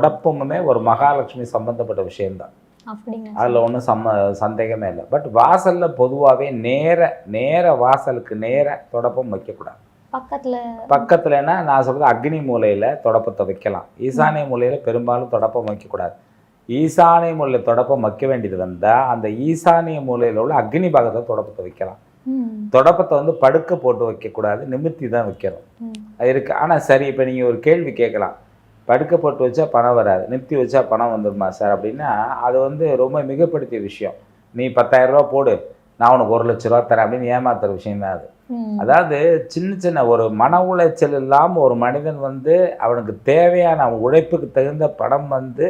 தொடப்பமுமே ஒரு மகாலட்சுமி சம்பந்தப்பட்ட விஷயம்தான். அதில் ஒன்றும் சம்ம சந்தேகமே இல்லை. பட் வாசலில் பொதுவாகவே நேர நேர வாசலுக்கு நேர தொடப்பம் வைக்கக்கூடாது. பக்கத்துல? பக்கத்துலனா நான் சொல்கிறது அக்னி மூலையில் தொடப்பத்தை வைக்கலாம். ஈசானிய மூலையில் பெரும்பாலும் தொடப்பம் வைக்கக்கூடாது. ஈசானிய மூலையில் தொடப்பம் வைக்க வேண்டியது வந்தால் அந்த ஈசானிய மூலையில் உள்ள அக்னி பாகத்தில் தொடப்பத்தை வைக்கலாம். தொடப்பத்தை வந்து படுக்க போட்டு வைக்கக்கூடாது. நிமித்தி தான் வைக்கிறோம் ம், அது இருக்கு. ஆனால் சரி இப்போ நீங்கள் ஒரு கேள்வி கேட்கலாம். படுக்க போட்டு வச்சா பணம் வராது. நிறுத்தி வச்சா பணம் வந்துடுமா சார்? அப்படின்னா அது வந்து ரொம்ப மிகப்படுத்திய விஷயம். நீ 10000 ரூபா போடு நான் உனக்கு ஒரு லட்ச ரூபா தரேன் அப்படின்னு ஏமாத்துற விஷயம் தான் அது. அதாவது சின்ன சின்ன ஒரு மன உளைச்சல் இல்லாமல் ஒரு மனிதன் வந்து அவனுக்கு தேவையான அவன் உழைப்புக்கு தகுந்த பணம் வந்து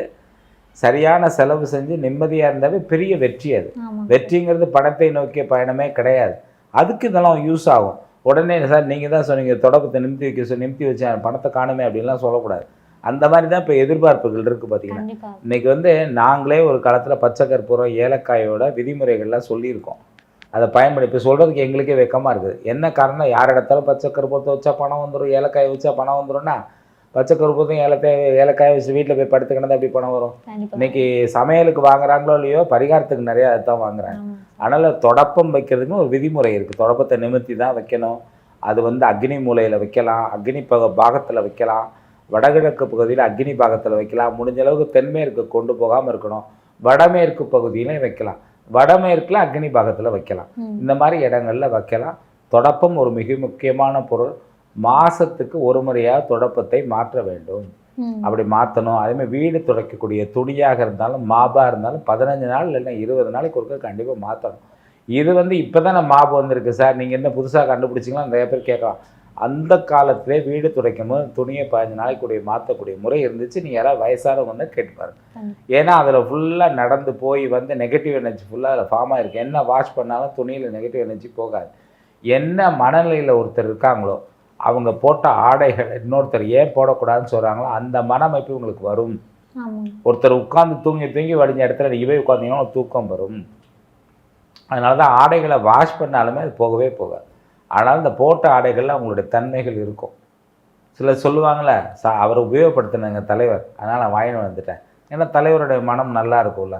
சரியான செலவு செஞ்சு நிம்மதியாக இருந்தாவே பெரிய வெற்றி அது. வெற்றிங்கிறது பணத்தை நோக்கிய பயணமே கிடையாது. அதுக்கு இதெல்லாம் யூஸ் ஆகும். உடனே சார் நீங்கள் தான் சொன்னீங்க தொடக்கத்தை நிமித்தி வைக்க நிமித்தி வச்சேன் பணத்தை காணுமே அப்படின்லாம் சொல்லக்கூடாது. அந்த மாதிரி தான் இப்போ எதிர்பார்ப்புகள் இருக்குது பார்த்தீங்கன்னா இன்னைக்கு வந்து நாங்களே ஒரு காலத்தில் பச்சை கற்பூரம் ஏலக்காயோட விதிமுறைகள்லாம் சொல்லியிருக்கோம். அதை பயன்படுத்தி இப்போ சொல்கிறதுக்கு எங்களுக்கே வெக்கமாக இருக்குது. என்ன காரணம் யார் இடத்தாலும் பச்சை கற்பூரத்தை வச்சா பணம் வந்துடும் ஏலக்காயை வச்சா பணம் வந்துடும்னா பச்சை கற்பூரத்தையும் ஏலக்காய் ஏலக்காயை வச்சு வீட்டில் போய் படுத்துக்கினா எப்படி பணம் வரும்? இன்னைக்கு சமையலுக்கு வாங்குறாங்களோ இல்லையோ பரிகாரத்துக்கு நிறையா அதுதான் வாங்குறாங்க. அதனால் தொடப்பம் வைக்கிறதுக்கு ஒரு விதிமுறை இருக்குது தொடப்பத்தை நிமித்தி தான் வைக்கணும். அது வந்து அக்னி மூலையில் வைக்கலாம். அக்னி பக பாகத்தில் வைக்கலாம். வடகிழக்கு பகுதியில் அக்னி பாகத்தில் வைக்கலாம். முடிஞ்ச அளவுக்கு தென்மேற்கு கொண்டு போகாமல் இருக்கணும். வடமேற்கு பகுதியிலையும் வைக்கலாம். வடமேற்கில் அக்னி பாகத்தில் வைக்கலாம். இந்த மாதிரி இடங்கள்ல வைக்கலாம். தொடப்பம் ஒரு மிக முக்கியமான பொருள். மாசத்துக்கு ஒரு முறையாக தொடப்பத்தை மாற்ற வேண்டும். அப்படி மாற்றணும் அதேமாதிரி வீடு துடைக்கக்கூடிய துணியாக இருந்தாலும் மாபாக இருந்தாலும் பதினஞ்சு நாள் இல்லைன்னா இருபது நாளைக்கு ஒருக்க கண்டிப்பாக மாற்றணும் இது வந்து இப்போ தானே மாபு வந்திருக்கு சார். நீங்கள் என்ன புதுசாக கண்டுபிடிச்சிங்களா? நிறைய பேர் கேட்கலாம். அந்த காலத்திலே வீடு துடைக்கும் போது துணியை பதினஞ்சு நாளைக்குடைய மாற்றக்கூடிய முறை இருந்துச்சு. நீங்கள் யாராவது வயசானவங்க கேட்டு பாருங்க. ஏன்னா அதில் ஃபுல்லாக நடந்து போய் வந்து நெகட்டிவ் எனர்ஜி ஃபுல்லாக அதில் ஃபார்ம் ஆயிருக்கு. என்ன வாஷ் பண்ணாலும் துணியில் நெகட்டிவ் எனர்ஜி போகாது. என்ன மனநிலையில் ஒருத்தர் இருக்காங்களோ அவங்க போட்ட ஆடைகள் இன்னொருத்தர் ஏன் போடக்கூடாதுன்னு சொல்கிறாங்களோ அந்த மனமைப்பு உங்களுக்கு வரும். ஒருத்தர் உட்கார்ந்து தூங்கி தூங்கி வடிஞ்ச இடத்துல நீங்கள் போய் உட்காந்தீங்கன்னா தூக்கம் வரும். அதனால தான் ஆடைகளை வாஷ் பண்ணாலுமே அது போகவே போகாது. ஆனால் இந்த போட்ட ஆடைகளில் அவங்களுடைய தன்மைகள் இருக்கும். சிலர் சொல்லுவாங்களே சா அவரை உபயோகப்படுத்தினங்க தலைவர் அதனால் நான் வாங்கிட்டு வந்துட்டேன். ஏன்னா தலைவருடைய மனம் நல்லா இருக்கும்ல.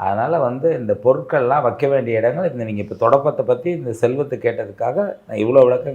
அதனால் வந்து இந்த பொருட்கள்லாம் வைக்க வேண்டிய இடங்கள் இந்த நீங்கள் இப்போ தொடப்பத்தை பற்றி இந்த செல்வத்தை கேட்டதுக்காக நான் இவ்வளோ விளக்கங்கள்